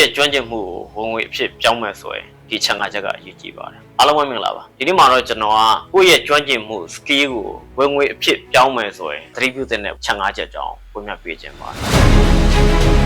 ယ့်ရဲ့ကျွမ်းကျင်မှုကိုဝင်ငွေအဖြစ်ပြောင်းမယ်ဆိုရင်ဒီချန်ကချက်ကအရေးကြီးပါတယ်အားလုံးပဲမင်္ဂလာပါဒီနေ့မှာတော့ကျွန်တော်ကကိုယ့်ရဲ့ကျွမ်းကျင်မှု skill ကိုဝင်ငွေအဖြစ်ပြောင်းမယ်ဆိုရင်သတိပြုသင့်တဲ့ချန်ကချက်ကြောင်းဝင်မြပေးခြင်းပါတယ်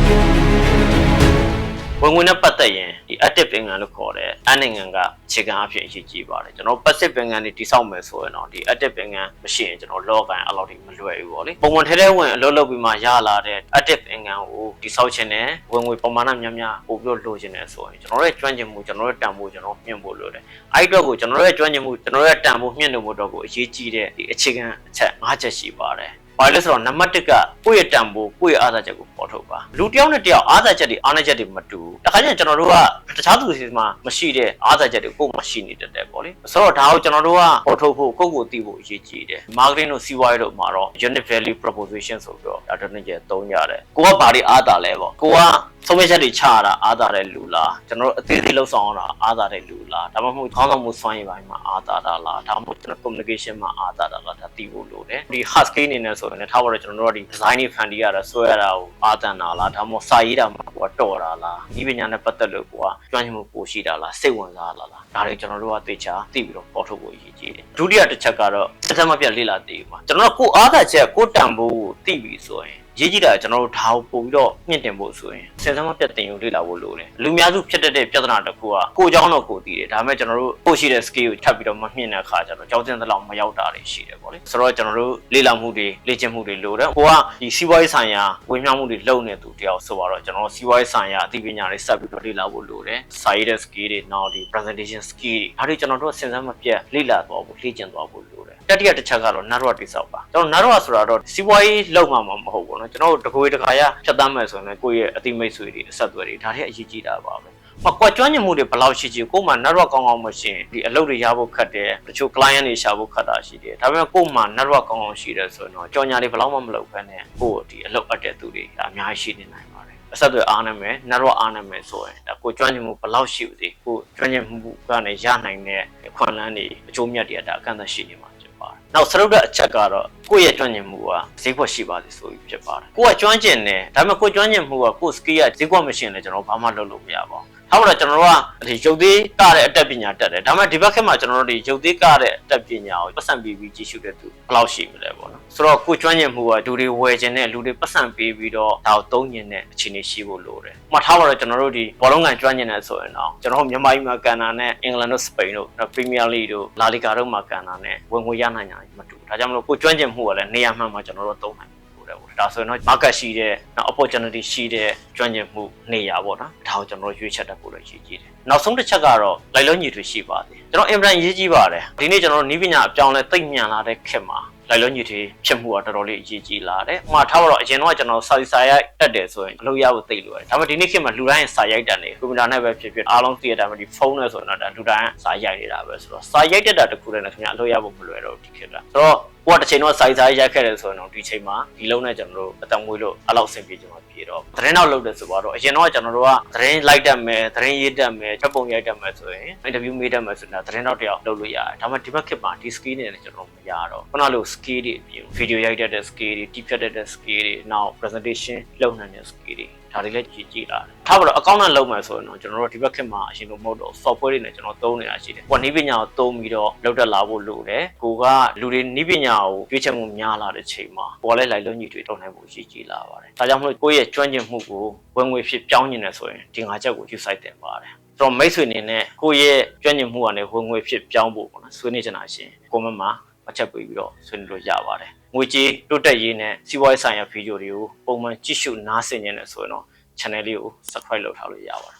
ဝင်ငွေနဲ့ပတ်သက်ရင်ဒီ active income လို့ခေါ်တဲ့အဲ့နိုင်ငံကခြေခံအဖြစ်အရေးကြီးပါတယ်ကျွန်တော် passive income တွေတိစောက်မယ်ဆိုရင်တော့ဒီ active income မရှိရင်ကျွန်တော် low ကန်အဲ့လောက်ထိမလွယ်ဘူးပေါ့လေပုံမှန်ထဲထဲဝင်အလုပ်လုပ်ပြီးမှရလာတဲ့ active income ကိုတိစောက်ခြင်းနဲ့ဝင်ငွေပမာဏများများပို့ပြီးလိုချင်တယ်ဆိုရင်ကျွန်တော်ရဲ့ကျွမ်းကျင်မှုကျွန်တော်ရဲ့တန်ဖိုးကျွန်တော်မြင့်ဖို့လိုတယ်အဲ့အတွက်ကိုကျွန်တော်ရဲ့ကျွမ်းကျင်မှုကျွန်တော်ရဲ့တန်ဖိုးမြင့်လို့ဖို့တော့ကိုအရေးကြီးတဲ့ဒီအခြေခံအချက်၅ချက်ရှိပါတယ် ဘာလဲဆိုတော့နံပါတ်1ကကိုယ့်ရဲ့တန်ဖိုးကိုယ့်ရဲ့အားသာချက်ကိုပေါ်ထုတ်ပါလူတစ်ယောက်နဲ့တစ်ယောက်အားသာချက်တွေအားနည်းချက်တွေမတူဘူးတခါကျရင်ကျွန်တော်တို့ကတခြားသူတွေမှာမရှိတဲ့အားသာချက်တွေကိုယ့်မှာရှိနေတတ်တယ်ပေါ့လေဆိုတော့ဒါကိုကျွန်တော်တို့ကပေါ်ထုတ်ဖို့ကိုယ့်ကိုယ်သိဖို့အရေးကြီးတယ် marketing တို့စီးပွားရေးတို့မှာတော့ unit value proposition ဆိုပြီးတော့ဒါတစ်နေ့ကျသုံးရတယ်ကိုကဘာတွေအားသာလဲပေါ့ကိုက ဆုံးဖြတ်ချက်တွေချရတာအားသာတဲ့လူလားကျွန်တော်တို့အသေးသေးလှုပ်ဆောင်ရတာအားသာတဲ့လူလားဒါမှမဟုတ်ခေါင်းဆောင်မှုစွမ်းရည်ပိုင်းမှာအားသာတာလားဒါမှမဟုတ်ကျွန်တော် communication မှာအားသာတာလားဒါသိဖို့လိုတယ်ဒီ hard skill အနေနဲ့ဆိုရင်လည်းထားပါတော့ကျွန်တော်တို့ကဒီ design တွေ fan တွေရတာဆွဲရတာကိုအားတန်တာလားဒါမှမဟုတ်စာရေးတာမှာကိုကတော်တာလားဒီပညာနဲ့ပတ်သက်လို့ကိုကကျွမ်းကျင်မှုပိုရှိတာလားစိတ်ဝင်စားလားလားဒါတွေကျွန်တော်တို့ကသိချာသိပြီးတော့ပေါ်ထုတ်ဖို့အရေးကြီးတယ်ဒုတိယတစ်ချက်ကတော့စက်မပြတ်လေ့လာသိပါကျွန်တော်တို့ကိုအားသာချက်ကိုတန်ဖို့ကိုသိပြီဆိုရင် ရေးကြည့်တာကျွန်တော်တို့ဒါကိုပို့ပြီးတော့မြင့်တင်ဖို့ဆိုရင်စင်စမ်းမပြတ်တင်ယူလေ့လာဖို့လိုတယ်လူများစုဖြစ်တတ်တဲ့ပြဿနာတစ်ခုကကိုเจ้าတော့ကိုသိတယ်ဒါပေမဲ့ကျွန်တော်တို့ကိုရှိတဲ့ skill ကိုထပ်ပြီးတော့မမြင့်တဲ့အခါကျတော့ကြောက်တင်တဲ့လောက်မရောက်တာတွေရှိတယ်ပေါ့လေဆိုတော့ကျွန်တော်တို့လေ့လာမှုတွေလေ့ကျင့်မှုတွေလိုတယ်ကိုကဒီစီးပွားရေးဆိုင်ရာဝေမျှမှုတွေလုပ်နေသူတယောက်ဆိုတော့ကျွန်တော်တို့စီးပွားရေးဆိုင်ရာအသိပညာတွေစပ်ပြီးတော့လေ့လာဖို့လိုတယ်စာရေးတဲ့ skill တွေနောက်ဒီ presentation skill တွေဒါတွေကျွန်တော်တို့စင်စမ်းမပြတ်လေ့လာသွားဖို့လေ့ကျင့်သွားဖို့လို တယ်တတိယတစ်ချက်ကတော့ network တိစောက်ပါကျွန်တော် network ဆိုတာတော့စီးပွားရေးလုပ်မှာမဟုတ်ဘူးเนาะကျွန်တော်တို့တကိုယ်တခါရဖြတ်တမ်းမယ်ဆိုရင်ကိုယ့်ရဲ့အသိမိတ်ဆွေတွေအဆက်အသွယ်တွေဒါတွေအရေးကြီးတာပါပဲမကွက်ကျွမ်းကျင်မှုတွေဘယ်လောက်ရှိချင်ကိုယ်မှာ network ကောင်းကောင်းမရှိရင်ဒီအလုပ်တွေရဖို့ခက်တယ်တချို့ client တွေရှာဖို့ခက်တာရှိတယ်ဒါပေမဲ့ကိုယ်မှာ network ကောင်းကောင်းရှိတယ်ဆိုရင်တော့ကြော်ညာတွေဘယ်လောက်မှမလုပ်ဘဲနဲ့ကိုယ်ဒီအလုပ်အပ်တဲ့သူတွေဒါအများကြီးရှိနေနိုင်ပါတယ်အဆက်အသွယ်အားနည်းမယ် network အားနည်းမယ်ဆိုရင်ဒါကိုယ်ကျွမ်းကျင်မှုဘယ်လောက်ရှိဦးသေးကိုယ်ကျွမ်းကျင်မှုကနေရနိုင်တဲ့ခွန်လန်းတွေအကျိုးမြတ်တွေကဒါအကန့်အသတ်ရှိနေမှာဖြစ် ပါတယ်နောက်စရုပ်တဲ့အချက်ကတော့ကိုယ့်ရဲ့ကျွမ်းကျင်မှုကဈေးကွက်ရှိပါသည်ဆိုပြီးဖြစ်ပါတယ်ကိုယ်ကကျွမ်းကျင်တယ်ဒါပေမဲ့ကိုယ်ကျွမ်းကျင်မှုကကိုယ် skill ကဈေးကွက်မရှိရင်လည်းကျွန်တော်ဘာမှလုပ်လို့မရပါဘူး ဟုတ်လားကျွန်တော်တို့ကဒီရုပ်သေးကတဲ့အတတ်ပညာတက်တယ်ဒါပေမဲ့ဒီဘက်ခက်မှာကျွန်တော်တို့ဒီရုပ်သေးကတဲ့အတတ်ပညာကိုပတ်စံပေးပြီးကြည့်ရှုတဲ့သူဘယ်လောက်ရှိမလဲပေါ့နော်ဆိုတော့ကိုကျွမ်းကျင်မှုကလူတွေဝယ်ခြင်းနဲ့လူတွေပတ်စံပေးပြီးတော့ဒါကိုသုံးကျင်တဲ့အခြေအနေရှိဖို့လိုတယ်။မှတ်ထားပါတော့ကျွန်တော်တို့ဒီဘောလုံးကန်ကျွမ်းကျင်တဲ့ဆိုရင်တော့ကျွန်တော်တို့မြန်မာပြည်မှာကန်တာနဲ့အင်္ဂလန်တို့စပိန်တို့ပရီးမီးယားလိတို့လာလီဂါတို့မှာကန်တာနဲ့ဝင်ငွေရနိုင်ကြမတူဘူး။ဒါကြောင့်မလို့ကိုကျွမ်းကျင်မှုကလည်းနေရာမှန်မှာကျွန်တော်တို့သုံးနိုင် တယ်တယ်ပေါ့ဒါဆိုရင်တော့ market ရှိတဲ့နောက် opportunity ရှိတဲ့ကျွမ်းကျင်မှုနေရာပေါ့နော်ဒါကိုကျွန်တော်တို့ရွေးချက်တတ်ဖို့လည်းရည်ကြီးတယ်နောက်ဆုံးတစ်ချက်ကတော့လိုက်လုံးညီတွေရှိပါတယ်ကျွန်တော်အင်ပလန်ရေးကြီးပါတယ်ဒီနေ့ကျွန်တော်တို့နီးပညာအပြောင်းလဲသိမ့်မြန်လာတဲ့ခေတ်မှာလိုက်လုံးညီတွေဖြစ်မှုကတော်တော်လေးအရေးကြီးလာတယ်။ဥပမာထားပါတော့အရင်တော့ကျွန်တော်စာစာရိုက်တက်တယ်ဆိုရင်အလုပ်ရဖို့သိလို့ရတယ်။ဒါပေမဲ့ဒီနေ့ခေတ်မှာလူတိုင်းစာရိုက်တတ်နေကွန်ပျူတာနဲ့ပဲဖြစ်ဖြစ်အားလုံးသိရတဲ့အတိုင်းဒီဖုန်းနဲ့ဆိုရင်တော့ဒါလူတိုင်းစာရိုက်နေတာပဲဆိုတော့စာရိုက်တတ်တာတခုတည်းနဲ့ခင်ဗျာအလုပ်ရဖို့မလွယ်တော့ဒီခေတ်က။ဆိုတော့ကိုကတစ်ချိန်တော့စိုက်စားရိုက်ခဲ့တယ်ဆိုရင်တော့ဒီချိန်မှာဒီလုံးနဲ့ကျွန်တော်တို့အတံမွေးလို့အဲ့လောက်ဆင်ပြေကြမှာပြေတော့သတင်းတော့လုပ်တယ်ဆိုတော့အရင်တော့ကျွန်တော်တို့ကသတင်းလိုက်တတ်မယ်သတင်းရေးတတ်မယ်ချက်ပုံရိုက်တတ်မယ်ဆိုရင်အင်တာဗျူးမေးတတ်မယ်ဆိုတော့သတင်းတော့တယောက်လုပ်လို့ရတယ်ဒါပေမဲ့ဒီဘက်ခေတ်မှာဒီ skill တွေနဲ့ကျွန်တော်မရတော့ခုနလို skill တွေအပြင်ဗီဒီယိုရိုက်တတ်တဲ့ skill တွေ deep တတ်တဲ့ skill တွေနောက် presentation လုပ်နိုင်တဲ့ skill တွေ ဒါတွေလည်းကြည့်ကြည့်လာတယ်။ထားပါတော့အကောင့်နဲ့လုပ်မယ်ဆိုရင်တော့ကျွန်တော်တို့ဒီဘက်ခေတ်မှာအရင်လိုမဟုတ်တော့ software တွေနဲ့ကျွန်တော်သုံးနေတာရှိတယ်။ကိုကနီးပညာကိုသုံးပြီးတော့လုပ်တတ်လာဖို့လိုတယ်။ကိုကလူတွေနီးပညာကိုရွေးချယ်မှုများလာတဲ့ချိန်မှာကိုကလည်းလိုက်လုံးညီတွေတောင်းနိုင်ဖို့ရှိကြည့်လာပါတယ်။ဒါကြောင့်မလို့ကိုယ့်ရဲ့ကျွမ်းကျင်မှုကိုဝင်ငွေဖြစ်ပြောင်းနေတယ်ဆိုရင်ဒီငါချက်ကိုယူဆိုင်တင်ပါတယ်။ကျွန်တော်မိတ်ဆွေအနေနဲ့ကိုယ့်ရဲ့ကျွမ်းကျင်မှုကနေဝင်ငွေဖြစ်ပြောင်းဖို့ပေါ့နော်ဆွေးနွေးချင်တာရှင်ကိုမမှာ အချက်ပေးပြီးတော့ဆွေးနွေးလို့ရပါတယ်။ငွေကြေးတိုးတက်ရေးနဲ့စီးပွားရေးဆိုင်ရာဗီဒီယိုတွေကိုပုံမှန်ကြည့်ရှုနားဆင်နေတယ်ဆိုရင်တော့ channel လေးကို subscribe လုပ်ထားလို့ရပါတယ်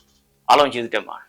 အားလုံးကျေးဇူးတင်ပါတယ်